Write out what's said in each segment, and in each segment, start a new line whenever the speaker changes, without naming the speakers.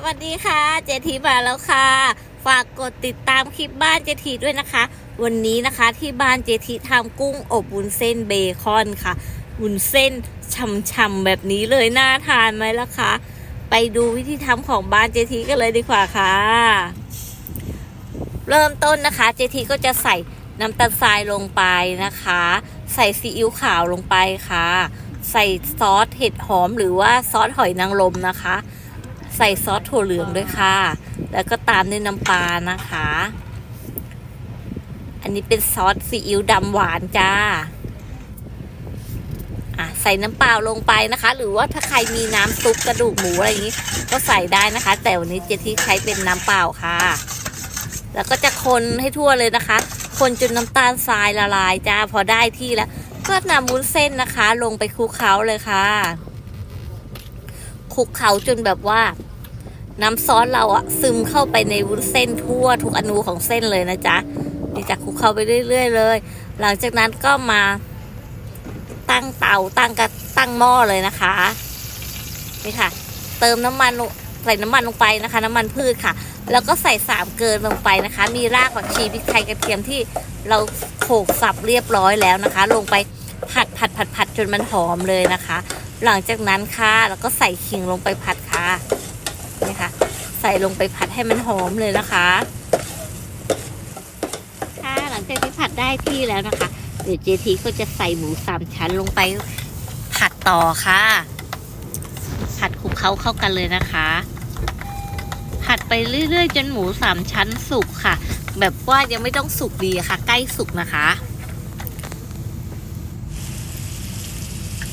สวัสดีค่ะ เจทีมาแล้วค่ะ ฝากกดติดตามคลิปบ้านเจทีด้วยนะคะ วันนี้นะคะที่บ้านเจทีทำกุ้งอบวุ้นเส้นเบคอนค่ะวุ้นเส้นฉ่ำๆแบบนี้เลยน่าทานไหมล่ะคะ ไปดูวิธีทำของบ้านเจทีกันเลยดีกว่าค่ะ เริ่มต้นนะคะเจทีก็จะใส่น้ำตาลทรายลงไปนะคะ ใส่ซีอิ๊วขาวลงไปค่ะ ใส่ซอสเห็ดหอมหรือว่าซอสหอยนางรมนะคะ ใส่ซอสถั่วเหลืองด้วยค่ะ แล้วก็ตามด้วยน้ำปลานะคะ อันนี้เป็นซอสซีอิ๊วดำหวานจ้าใส่น้ำเปล่าลงไปนะคะ หรือว่าถ้าใครมีน้ำซุปกระดูกหมูอะไรอย่างนี้ ก็ใส่ได้นะคะ แต่วันนี้เจที่ใช้เป็นน้ำเปล่าค่ะ แล้วก็จะคนให้ทั่วเลยนะคะ คนจนน้ำตาลทรายละลายจ้าพอได้ที่แล้ว ก็นำวุ้นเส้นนะคะ ลงไปคลุกเคล้าเลยค่ะ ลุกเคล้าจนแบบว่า น้ำซอสเราอะซึมเข้าไปในวุ้นเส้นทั่วทุกอนูของเส้นเลยนะจ๊ะนี่จะคลุกเคล้าไปเรื่อย ๆ เลย หลังจากนั้นก็มาตั้งเตาตั้งกระตั้งหม้อเลยนะคะนี่ค่ะ เติมน้ำมันใส่น้ำมันลงไปนะคะ น้ำมันพืชค่ะ แล้วก็ใส่สามเกลือลงไปนะคะ มีรากผักชีพริกไทยกระเทียมที่เราโขลกสับเรียบร้อยแล้วนะคะ ลงไปผัดผัดผัดผัดจนมันหอมเลยนะคะ หลังจากนั้นค่ะแล้วก็ใส่ขิงลงไปผัดค่ะนี่ค่ะ ใส่ลงไปผัดให้มันหอมเลยนะคะค่ะหลังจากที่ผัดได้ที่แล้วนะคะเดี๋ยวเจทีก็จะใส่หมูสามชั้นลงไปผัดต่อค่ะ ผัดคลุกเคล้าเข้ากันเลยนะคะ ผัดไปเรื่อยๆ จนหมูสามชั้นสุกค่ะ แบบว่ายังไม่ต้องสุกดีค่ะ ใกล้สุกนะคะ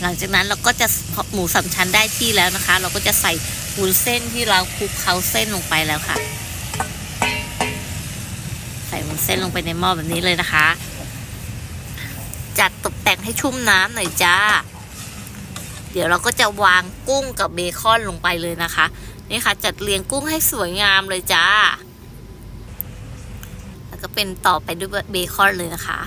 หลังจากนั้นเราก็จะหมูสามชั้นได้ที่แล้วนะคะ เราก็จะใส่วุ้นเส้นที่เราคลุกเคล้าเส้นลงไปแล้วค่ะ ใส่วุ้นเส้นลงไปในหม้อแบบนี้เลยนะคะ จัดตกแต่งให้ชุ่มน้ำหน่อยจ้า เดี๋ยวเราก็จะวางกุ้งกับเบคอนลงไปเลยนะคะ นี่ค่ะ จัดเรียงกุ้งให้สวยงามเลยจ้า แล้วก็เป็นต่อไปด้วยเบคอนเลยนะคะ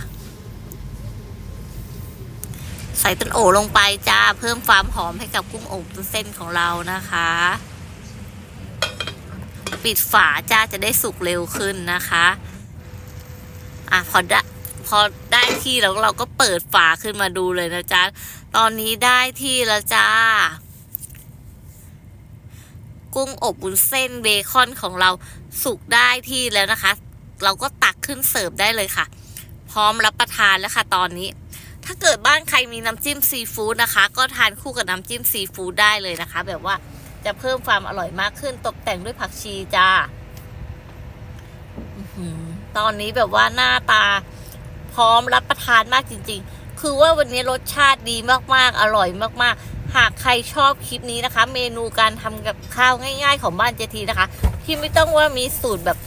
ใส่ต้นโอลงไปจ้า เพิ่มความหอมให้กับกุ้งอบต้นเส้นของเรานะคะ ปิดฝาจ้าจะได้สุกเร็วขึ้นนะคะ อะพอได้พอได้ที่แล้วเราก็เปิดฝาขึ้นมาดูเลยนะจ๊ะ ตอนนี้ได้ที่แล้วจ้า กุ้งอบบุนเส้นเบคอนของเราสุกได้ที่แล้วนะคะ เราก็ตักขึ้นเสิร์ฟได้เลยค่ะ พร้อมรับประทานแล้วค่ะ ตอนนี้ ถ้าเกิดบ้านใครมีน้ำจิ้มซีฟู้ดนะคะ ก็ทานคู่กับน้ำจิ้มซีฟู้ดได้เลยนะคะ แบบว่าจะเพิ่มความอร่อยมากขึ้นตกแต่งด้วยผักชีจ้าตอนนี้แบบว่าหน้าตาพร้อมรับประทานมากจริง ๆ คือว่าวันนี้รสชาติดีมากๆ อร่อยมากๆ หากใครชอบคลิปนี้นะคะ เมนูการทำกับข้าวง่าย ๆ ของบ้านเจทีนะคะ ที่ไม่ต้องว่ามีสูตรแบบ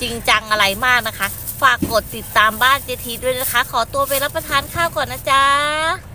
จริงจังอะไรมากนะคะ ฝากกดติดตามบ้านเจทีด้วยนะคะ ขอตัวไปรับประทานข้าวก่อนนะจ๊ะ